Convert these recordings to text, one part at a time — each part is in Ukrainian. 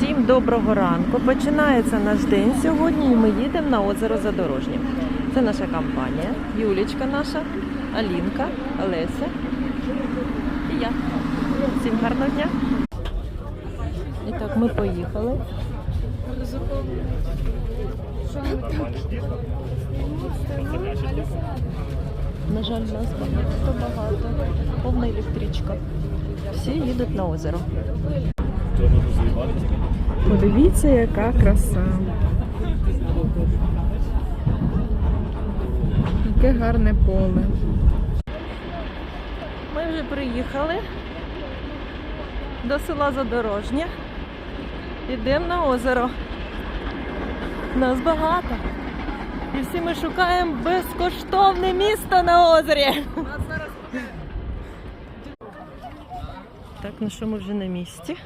Всім доброго ранку. Починається наш день сьогодні і ми їдемо на озеро Задорожнє. Це наша компанія, Юлічка наша, Алінка, Олеся і я. Всім гарного дня. І так, ми поїхали. На жаль, нас багато багато. Повна електричка. Всі їдуть на озеро. Подивіться, яка краса. Яке гарне поле. Ми вже приїхали до села Задорожнє. Йдемо на озеро. Нас багато. І всі ми шукаємо безкоштовне місто на озері. Так, ну що ми вже на місці.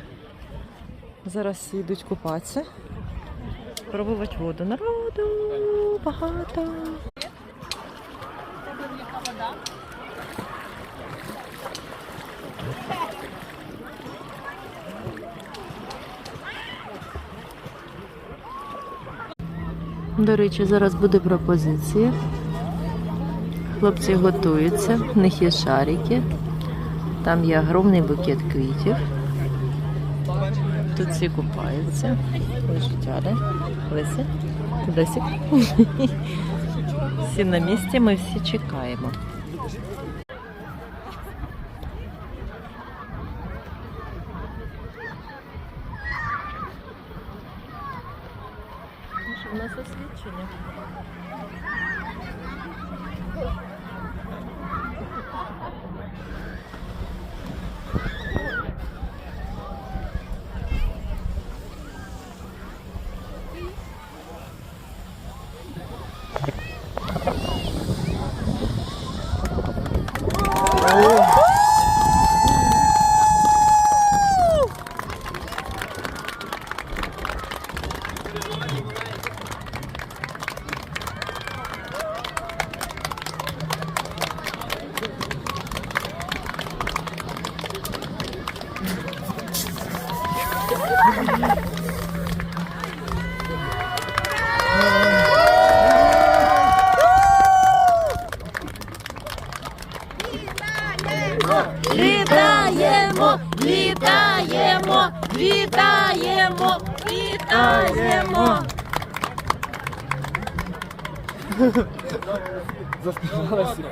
Зараз всі йдуть купатися. Пробувати воду. Народу багато. До речі, зараз буде пропозиція. Хлопці готуються, в них є шарики. Там є огромний букет квітів. Тут всі купаються. Життя, Лися? Досік. Всі на місці, ми всі чекаємо. Ну що, в нас освічення. Вітаємо! Вітаємо! Вітаємо! Заспівалася.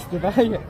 Співає.